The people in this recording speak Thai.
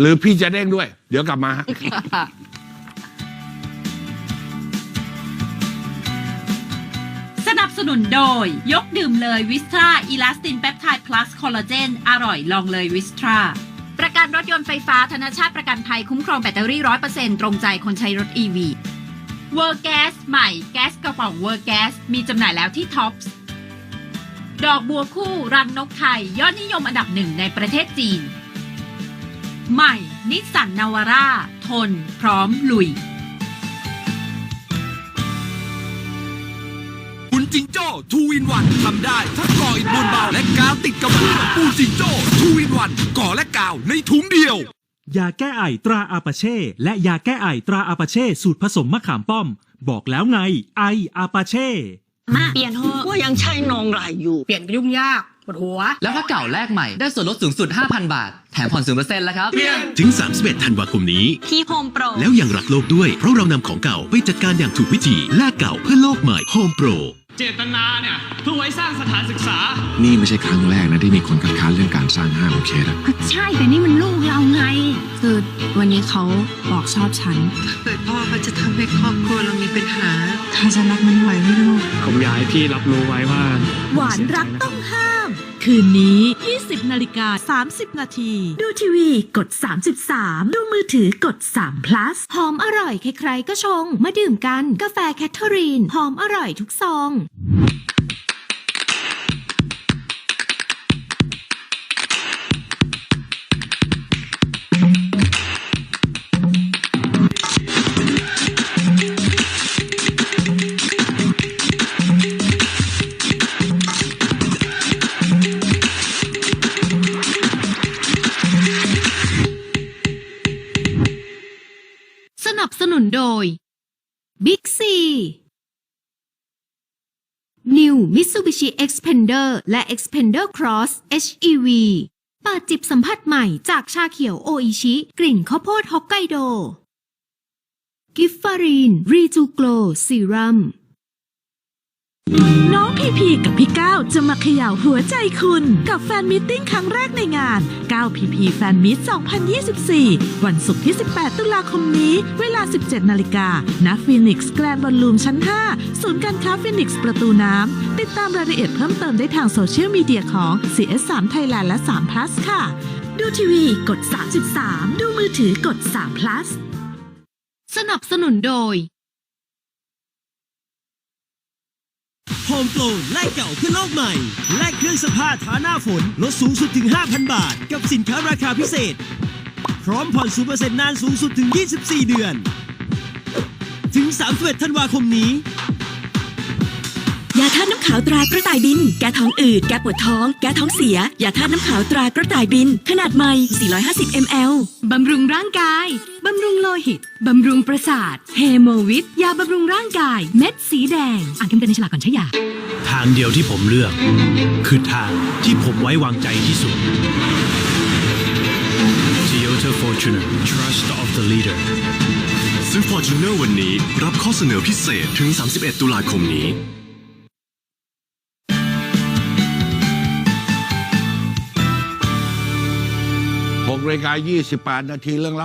หรือพี่จะเด้งด้วย เดี๋ยวกลับมาฮะสนับสนุนโดย ยกดื่มเลยวิสตราอีลาสตินเปปไทด์พลัสคอลลาเจน อร่อยลองเลยวิสตราประกันรถยนต์ไฟฟ้าธนชาติประกันภัยคุ้มครองแบตเตอรี่ร้อยเปอร์เซ็นต์ตรงใจคนใช้รถ EV เวอร์แก๊สใหม่แก๊สกระป๋องเวอร์แก๊สมีจำหน่ายแล้วที่ท็อปส์ดอกบัวคู่รังนกไทย ยอดนิยมอันดับหนึ่งในประเทศจีน ใหม่นิสสันนาวาร่าทน พร้อมลุย คุณจิงโจ้ทูอินวันทำได้ทั้งก่ออิฐบนเบาและกาวติดกระเบื้องปูจิงโจ้ทูอินวันก่อและกาวในถุงเดียวยาแก้ไอตราอาปาเช่ และยาแก้ไอตราอาปาเช่ สูตรผสมมะขามป้อม บอกแล้วไง ไออาปาเช่ มาเปลี่ยนเถอะว่ายังใช่นองไรอยู่ เปลี่ยนก็ยุ่งยากปวดหัว แล้วถ้าเก่าแลกใหม่ได้ส่วนลดสูงสุด 5,000 บาท แถมผ่อน0%แล้วครับ ถึง 31 ธันวาคมนี้ ที่โฮมโปร แล้วยังรักโลกด้วย เพราะเรานำของเก่าไปจัดการอย่างถูกวิธีแลกเก่าเพื่อโลกใหม่ Home Pro เจตนาเนี่ยเพื่อไว้สร้างสถานศึกษา นี่ไม่ใช่ครั้งแรกนะที่มีคนคัดค้านเรื่องการสร้างห้างของเคสอะก็ใช่แต่นี่มันลูกเราไง คือวันนี้เขาบอกชอบฉันเกิดพ่อเขาจะทำให้ครอบครัวเรามีปัญหาถ้าจะรับมันไหวไหมลูก ผมอยากให้พี่รับรู้ไว้ว่า หวานรักต้องห้าม คืนนี้ 20 นาฬิกา 30 นาที ดูทีวีกด 33 ดูมือถือกด3 plus หอมอร่อยใครๆก็ชง มาดื่มกัน กาแฟแคทเธอรีน หอมอร่อยทุกซองสนับสนุนโดย Big C New Mitsubishi Xpander และ Xpander Cross HEV เปิดจิบสัมผัสใหม่จากชาเขียวโออิชิ กลิ่นข้าวโพดฮอกไกโด กิฟฟารีน รีจูโกลซีรัม น้องพีพีกับพี่ก้าวจะมาเขย่าหัวใจคุณ กับแฟนมิทติ้งครั้งแรกในงาน9พีพีแฟนมิต2024 วันศุกร์ที่ 18 ตุลาคมนี้ เวลา 17 นาฬิกาณฟินิกส์แกรนด์บอลลูมชั้น 5 ศูนย์การค้าฟินิกส์ประตูน้ำ ติดตามรายละเอียดเพิ่มเติมได้ทางโซเชียลมีเดียของ CS3 Thailand และ 3 plus ค่ะ ดูทีวีกด 33 ดูมือถือกด 3 plus สนับสนุนโดย โฮมโปรไล่เก่าเพื่อโลกใหม่ แลกเครื่องสภาทาหน้าฝนลดสูงสุดถึง 5,000 บาท กับสินค้าราคาพิเศษ พร้อมผ่อนศูนเปอร์เซ็นต์นานสูงสุดถึง 24 เดือน ถึง 31 ธันวาคมนี้าธาตุน้ำขาวตรากระต่ายบิน แก้ท้องอืด แก้ปวดท้อง แก้ท้องเสีย ยาธาตุน้ำขาวตรากระต่ายบิน ขนาดใหม่ 450 ml บำรุงร่างกาย บำรุงโลหิต บำรุงประสาท เฮโมวิต ยาบำรุงร่างกาย เม็ดสีแดง อ่านคำเตือนในฉลากก่อนใช้ยา ทางเดียวที่ผมเลือก คือทางที่ผมไว้วางใจที่สุด Toyota Fortuner Trust of the Leader ซื้อ Fortuner วันนี้รับข้อเสนอพิเศษถึง 31 ตุลาคมนี้ 6นาฬิกา28 นาทีเรื่องเล่า